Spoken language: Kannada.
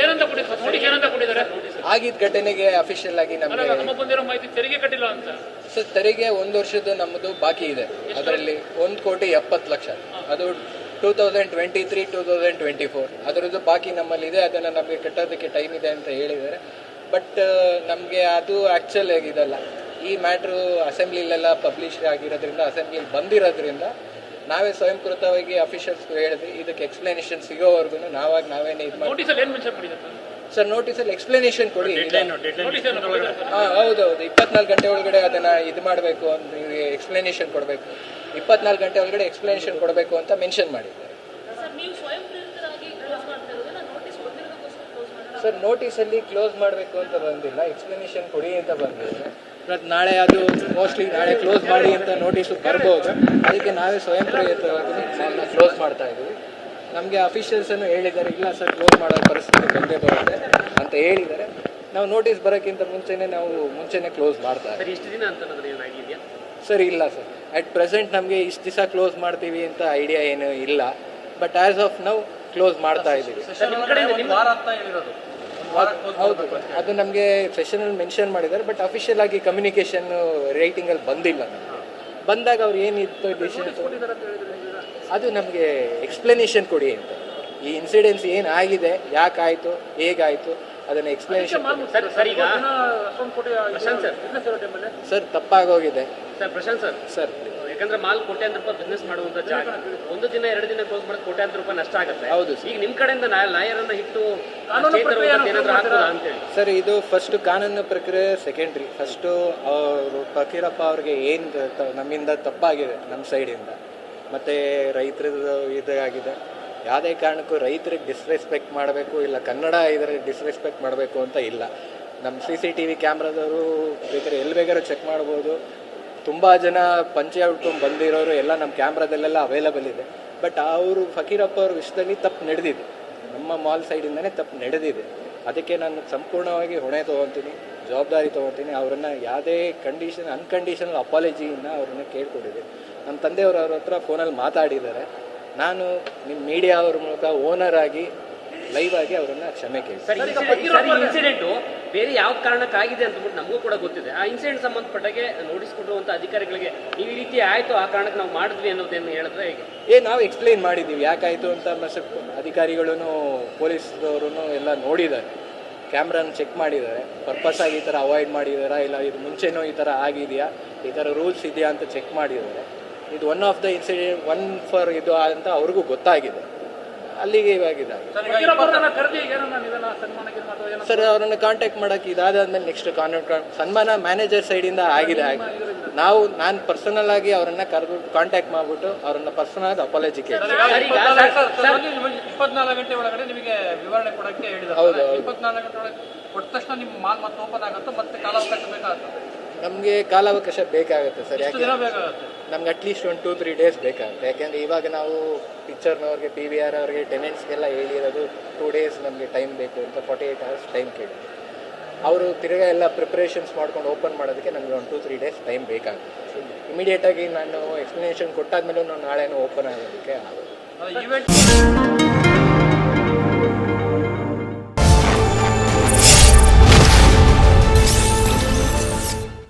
ಏನಂತ ಕೊಟ್ಟಿದ್ದಾರೆ ನೋಟಿಸ್ ಏನಂತ ಕೊಟ್ಟಿದ್ದಾರೆ ಆಗಿದ್ದ ಘಟನೆಗೆ ಅಫಿಷಿಯಲ್ ಆಗಿ ನಮಗೆ ನಮಗೆ ಬಂದಿರೋ ಮಾಹಿತಿ ತೆರಿಗೆ ಕಟ್ಟಿಲ್ಲ ಅಂತ. ಸರ್ ತೆರಿಗೆ ಒಂದು ವರ್ಷದ ನಮ್ಮದು ಬಾಕಿ ಇದೆ. ಅದರಲ್ಲಿ ಒಂದು ಕೋಟಿ ಎಪ್ಪತ್ತು ಲಕ್ಷ. ಅದು two thousand twenty three two thousand twenty four ಅದರದ್ದು ಬಾಕಿ ನಮ್ಮಲ್ಲಿ ಇದೆ ಅದನ್ನು ನಮಗೆ ಕಟ್ಟೋದಕ್ಕೆ ಟೈಮ್ ಇದೆ ಅಂತ ಹೇಳಿದ್ದಾರೆ. ಬಟ್ ನಮಗೆ ಅದು ಆ್ಯಕ್ಚುಲ್ ಆಗಿದಲ್ಲ. ಈ ಮ್ಯಾಟ್ರು ಅಸೆಂಬ್ಲಿಲೆಲ್ಲ ಪಬ್ಲಿಷ್ ಆಗಿರೋದ್ರಿಂದ ಅಸೆಂಬ್ಲಿಲಿ ಬಂದಿರೋದ್ರಿಂದ ನಾವೇ ಸ್ವಯಂಕೃತವಾಗಿ ಅಫಿಷಿಯಲ್ಸ್ ಹೇಳಿದ್ವಿ ಇದಕ್ಕೆ ಎಕ್ಸ್ಪ್ಲನೇಷನ್ ಸಿಗೋವರೆಗೂ ನಾವಾಗ ನಾವೇನೇ ಇದು ಮಾಡಿ ಸರ್? ನೋಟಿಸಲ್ಲಿ ಎಕ್ಸ್ಪ್ಲನೇಷನ್ ಕೊಡಿ? ಹಾ ಹೌದೌದು. ಇಪ್ಪತ್ನಾಲ್ಕು ಗಂಟೆ ಒಳಗಡೆ ಅದನ್ನ ಇದು ಮಾಡಬೇಕು ಅಂತ ಎಕ್ಸ್ಪ್ಲನೇಷನ್ ಕೊಡಬೇಕು. ಇಪ್ಪತ್ನಾಲ್ಕು ಗಂಟೆ ಒಳಗಡೆ ಎಕ್ಸ್ಪ್ಲನೇಷನ್ ಕೊಡಬೇಕು ಅಂತ ಮೆನ್ಷನ್ ಮಾಡಿದ್ದಾರೆ. ಸರ್ ನೀವು ಸ್ವಯಂ ಪ್ರೇರಿತರಾಗಿ ಕ್ಲೋಸ್ ಮಾಡ್ತಾ ಇರೋದನ್ನ ನೋಟಿಸ್ ಕೊಟ್ಟಿರೋದಕ್ಕೋಸ್ಕರ ಕ್ಲೋಸ್ ಮಾಡೋಣ ಸರ್ ನೋಟಿಸಲ್ಲಿ ಕ್ಲೋಸ್ ಮಾಡಬೇಕು ಅಂತ ಬಂದಿಲ್ಲ ಎಕ್ಸ್ಪ್ಲನೇಷನ್ ಕೊಡಿ ಅಂತ ಬಂದಿದೆ. ಬಟ್ ನಾಳೆ ಅದು ಮೋಸ್ಟ್ಲಿ ನಾಳೆ ಕ್ಲೋಸ್ ಮಾಡಿ ಅಂತ ನೋಟಿಸು ಬರ್ಬೋದು. ಅದಕ್ಕೆ ನಾವೇ ಸ್ವಯಂ ಪ್ರೇರಿತವಾಗಿ ಕ್ಲೋಸ್ ಮಾಡ್ತಾ ಇದ್ದೀವಿ. ನಮಗೆ ಅಫಿಷಿಯಲ್ಸನ್ನು ಹೇಳಿದ್ದಾರೆ ಇಲ್ಲ ಸರ್ ಕ್ಲೋಸ್ ಮಾಡೋ ಪರಿಸ್ಥಿತಿ ಬಂದೇ ಬರುತ್ತೆ ಅಂತ ಹೇಳಿದ್ದಾರೆ. ನಾವು ನೋಟಿಸ್ ಬರೋಕ್ಕಿಂತ ಮುಂಚೆನೇ ನಾವು ಮುಂಚೆನೇ ಕ್ಲೋಸ್ ಮಾಡ್ತಾ ಇದ್ದೀವಿ. ದಿನ ಅಂತ ಸರ್ ಇಲ್ಲ ಸರ್ ಅಟ್ ಪ್ರೆಸೆಂಟ್ ನಮಗೆ ಇಷ್ಟು ದಿವಸ ಕ್ಲೋಸ್ ಮಾಡ್ತೀವಿ ಅಂತ ಐಡಿಯಾ ಏನು ಇಲ್ಲ. But as of now close ಮಾಡ್ತಾ ಇದ್ದೀವಿ. ನಿಮ್ಮ ಕಡೆ ನಿಮ್ಮ ಹೌದು ಅದು ನಮಗೆ ಸೆಷನಲ್ಲಿ ಮೆನ್ಷನ್ ಮಾಡಿದ್ದಾರೆ ಬಟ್ ಅಫಿಷಿಯಲ್ ಆಗಿ ಕಮ್ಯುನಿಕೇಶನ್ ರೇಟಿಂಗಲ್ಲಿ ಬಂದಿಲ್ಲ. ಬಂದಾಗ ಅವ್ರು ಏನಿತ್ತು ಡಿಸಿಷನ್ ಅದು ನಮಗೆ ಎಕ್ಸ್ಪ್ಲನೇಷನ್ ಕೊಡಿ ಅಂತ. ಈ ಇನ್ಸಿಡೆನ್ಸ್ ಏನಾಗಿದೆ ಯಾಕಾಯಿತು ಹೇಗಾಯಿತು ಅದನ್ನು explanation sir ತಪ್ಪಾಗೋಗಿದೆ. Sir Prashanth sir. Sir ಯಾಕಂದ್ರೆ ಮಾಲ್ ಕೋಟ್ಯಾಂತರ ರೂಪಾಯಿ ಬಿಸ್ನೆಸ್ ಮಾಡುವಂತ ಜಾಗ. ಒಂದು ದಿನ ಎರಡು ದಿನ ಕ್ಲೋಸ್ ಮಾಡಿ ಕೋಟ್ಯಾಂತರ ರೂಪಾಯಿ ನಷ್ಟ ಆಗುತ್ತೆ. ಹೌದು ಈಗ ನಿಮ್ ಕಡೆಯಿಂದ ಲಾಯರ್ ಹಿಟ್ಟು ಅಂತೇಳಿ ಸರ್ ಇದು ಫಸ್ಟ್ ಕಾನೂನು ಪ್ರಕ್ರಿಯೆ ಸೆಕೆಂಡ್ರಿ ಫಸ್ಟು ಅವರು ಫಕೀರಪ್ಪ ಅವ್ರಿಗೆ ಏನು ನಮ್ಮಿಂದ ತಪ್ಪಾಗಿದೆ ನಮ್ಮ ಸೈಡಿಂದ ಮತ್ತು ರೈತರದ್ದು ಆಗಿದೆ ಯಾವುದೇ ಕಾರಣಕ್ಕೂ ರೈತರಿಗೆ ಡಿಸ್ರೆಸ್ಪೆಕ್ಟ್ ಮಾಡಬೇಕು ಇಲ್ಲ ಕನ್ನಡ ಇದ್ರೆ ಡಿಸ್ರೆಸ್ಪೆಕ್ಟ್ ಮಾಡಬೇಕು ಅಂತ ಇಲ್ಲ. ನಮ್ಮ ಸಿ ಸಿ ಟಿ ವಿ ಕ್ಯಾಮ್ರಾದವರು ಬೇಕಾದ್ರೆ ಎಲ್ಲಿ ಬೇಕಾದ್ರೂ ಚೆಕ್ ಮಾಡ್ಬೋದು. ತುಂಬ ಜನ ಪಂಚೆ ಉಟ್ಕೊಂಡು ಬಂದಿರೋರು ಎಲ್ಲ ನಮ್ಮ ಕ್ಯಾಮ್ರಾದಲ್ಲೆಲ್ಲ ಅವೈಲಬಲ್ ಇದೆ. ಬಟ್ ಅವರು ಫಕೀರಪ್ಪ ಅವ್ರ ವಿಷಯದಲ್ಲಿ ತಪ್ಪು ನಡೆದಿದೆ. ನಮ್ಮ ಮಾಲ್ ಸೈಡಿಂದನೇ ತಪ್ಪು ನಡೆದಿದೆ. ಅದಕ್ಕೆ ನಾನು ಸಂಪೂರ್ಣವಾಗಿ ಹೊಣೆ ತೊಗೊತೀನಿ, ಜವಾಬ್ದಾರಿ ತೊಗೊತೀನಿ. ಅವರನ್ನು ಯಾವುದೇ ಕಂಡೀಷನ್ ಅನ್ಕಂಡೀಷನಲ್ ಅಪಾಲಜಿಯಿಂದ ಅವ್ರನ್ನ ಕೇಳ್ಕೊಂಡಿದೆ. ನಮ್ಮ ತಂದೆಯವರು ಅವ್ರ ಹತ್ರ ಫೋನಲ್ಲಿ ಮಾತಾಡಿದ್ದಾರೆ. ನಾನು ನಿಮ್ಮ ಮೀಡಿಯಾ ಅವ್ರ ಮೂಲಕ ಓನರ್ ಆಗಿ ಲೈವ್ ಆಗಿ ಅವರನ್ನು ಕ್ಷಮೆ ಕೇಳಿ ಬೇರೆ ಯಾವ ಕಾರಣಕ್ಕಾಗಿದೆ ಅಂತಬಿಟ್ಟು ನಮಗೂ ಕೂಡ ಗೊತ್ತಿದೆ. ಆ ಇನ್ಸಿಡೆಂಟ್ ಸಂಬಂಧಪಟ್ಟಾಗೆ ನೋಟಿಸ್ ಕೊಟ್ಟಿರುವಂಥ ಅಧಿಕಾರಿಗಳಿಗೆ ನೀವು ಈ ರೀತಿ ಆಯಿತು ಆ ಕಾರಣಕ್ಕೆ ನಾವು ಮಾಡಿದ್ವಿ ಅನ್ನೋದೇನು ಹೇಳಿದ್ರೆ ಹೇಗೆ? ಏ ನಾವು ಎಕ್ಸ್ಪ್ಲೈನ್ ಮಾಡಿದ್ದೀವಿ ಯಾಕಾಯಿತು ಅಂತ ಮಸ ಅಧಿಕಾರಿಗಳೂ ಪೊಲೀಸ್ದವರು ಎಲ್ಲ ನೋಡಿದ್ದಾರೆ. ಕ್ಯಾಮ್ರಾನ ಚೆಕ್ ಮಾಡಿದ್ದಾರೆ. ಪರ್ಪಸ್ ಆಗಿ ಈ ಥರ ಅವಾಯ್ಡ್ ಮಾಡಿದಾರಾ ಇಲ್ಲ ಇದು ಮುಂಚೆನೂ ಈ ಥರ ಆಗಿದೆಯಾ? ಈ ಥರ ರೂಲ್ಸ್ ಇದೆಯಾ ಅಂತ ಚೆಕ್ ಮಾಡಿದ್ದಾರೆ. ಇದು one of the incident one for ಇದು ಅಂತ ಅವ್ರಿಗೂ ಗೊತ್ತಾಗಿದೆ. ಅಲ್ಲಿಗೆ ಇವಾಗಿದ್ದಾಗಿದೆ ಸರ್ ಅವರನ್ನು ಕಾಂಟ್ಯಾಕ್ಟ್ ಮಾಡೋಕ್ಕೆ ಇದಾದ್ಮೇಲೆ ನೆಕ್ಸ್ಟ್ ಕಾಂಟ್ಯಾಕ್ಟ್ ಸನ್ಮಾನ ಮ್ಯಾನೇಜರ್ ಸೈಡಿಂದ ಆಗಿದೆ ಆಗಿ ನಾವು ನಾನು ಪರ್ಸನಲ್ ಆಗಿ ಅವರನ್ನು ಕರೆದು ಕಾಂಟ್ಯಾಕ್ಟ್ ಮಾಡಿಬಿಟ್ಟು ಅವರನ್ನು ಪರ್ಸನಲ್ ಆಗಿ ಅಪಾಲಜಿ ಇಪ್ಪತ್ನಾಲ್ಕು ಗಂಟೆ ಒಳಗಡೆ ನಿಮಗೆ ವಿವರಣೆ ಕೊಡಕ್ಕೆ ಹೌದು, ಹೇಳಿದ್ದಾರೆ ಹೌದು. ಇಪ್ಪತ್ನಾಲ್ಕು ಗಂಟೆ ಒಳಗೆ ಕೊಟ್ಟ ತಕ್ಷಣ ನಿಮ್ಮ ಮಾಲ್ ಮತ್ತೆ ಓಪನ್ ಆಗುತ್ತೆ ಮತ್ತೆ ಕಾಲಾವಕಾಶ ಬೇಕಾಗುತ್ತೆ? ನಮಗೆ ಕಾಲಾವಕಾಶ ಬೇಕಾಗುತ್ತೆ ಸರ್ ಯಾಕೆ ನಮ್ಗೆ ಅಟ್ಲೀಸ್ಟ್ ಒಂದು ಟೂ ತ್ರೀ ಡೇಸ್ ಬೇಕಾಗುತ್ತೆ. ಯಾಕೆಂದ್ರೆ ಇವಾಗ ನಾವು ಪಿಕ್ಚರ್ನವ್ರಿಗೆ ಪಿ ವಿ ಆರ್ ಅವ್ರಿಗೆ ಟೆನೆಂಟ್ಸ್ಗೆಲ್ಲ ಹೇಳಿರೋದು ಟೂ ಡೇಸ್ ನಮಗೆ ಟೈಮ್ ಬೇಕು ಅಂತ ಫಾರ್ಟಿ ಏಯ್ಟ್ ಅವರ್ಸ್ ಟೈಮ್ ಕೇಳಿದ್ರು. ಅವರು ತಿರ್ಗಾ ಎಲ್ಲ ಪ್ರಿಪ್ರೇಷನ್ಸ್ ಮಾಡ್ಕೊಂಡು ಓಪನ್ ಮಾಡೋದಕ್ಕೆ ನಮಗೆ ಒಂದು ಟೂ ತ್ರೀ ಡೇಸ್ ಟೈಮ್ ಬೇಕಾಗುತ್ತೆ. ಇಮಿಡಿಯೇಟಾಗಿ ನಾನು ಎಕ್ಸ್ಪ್ಲನೇಷನ್ ಕೊಟ್ಟಾದ್ಮೇಲೂ ನಾನು ನಾಳೆನೂ ಓಪನ್ ಆಗೋದಕ್ಕೆ ಆಗೋದು ಈವೆಂಟ್